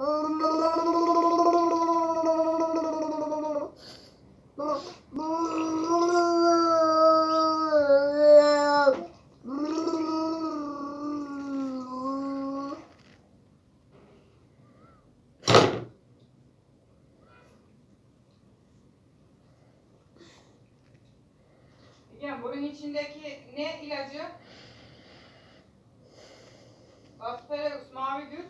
Ya bunun içindeki ne ilacı? Asparagus, mavi güç.